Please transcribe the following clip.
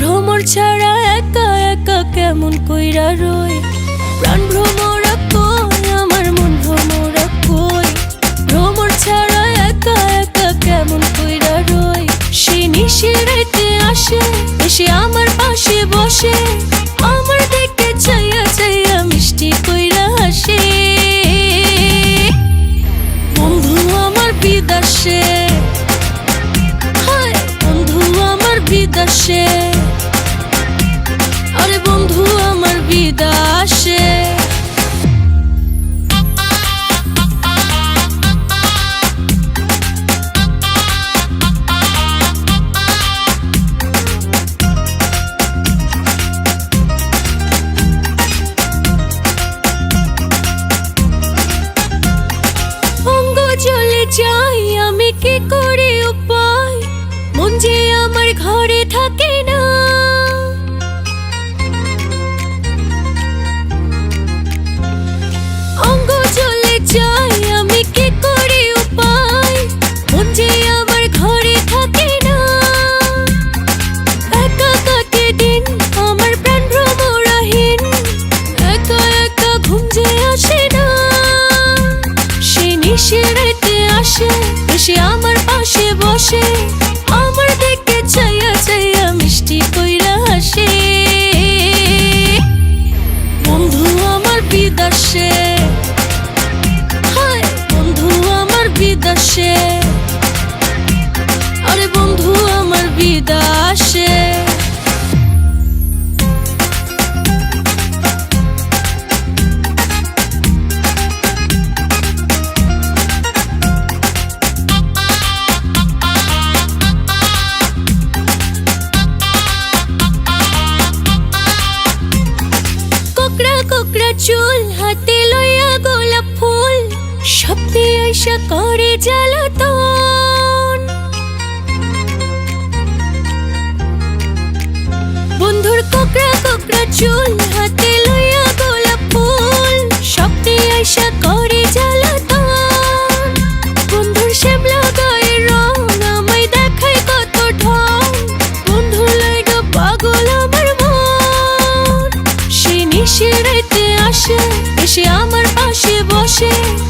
ভ্রমর ছাড়া একা একা কেমন কইরা রই? প্রাণ ভ্রমরা কই, আমার মন ভ্রমরা কই? ভ্রমর ছাড়া একা একা কেমন কইরা রই? সে নিশিরাইতে আসে, এসে আমার পাশে বসে। আমার দিকে চাইয়া চাইয়া মিষ্টি কইরা হাসে বন্ধু আমার বিদাসে, হায় বন্ধু আমার বিদাসে। থাকে না অঙ্গ চলে যাই আমি কি করে উপায়? মন যে আমার ঘরে থাকে না একা কাটে দিন, আমার প্রাণ ভ্রমরাহীন। একা একা ঘুম যে আসে না সে নিশিরাইতে আসে, এসে আমার পাশে বসে। বিদাসে। হায় বন্ধু আমার বিদাসে। চুল হাতে লইয়া গোলাপ ফুল সত্যি আইসা করে জ্বালাতন। বন্ধুর কোকড়া কোকড়া চুল সে নিশিরাইতে আসে এসে আমার পাশে বসে।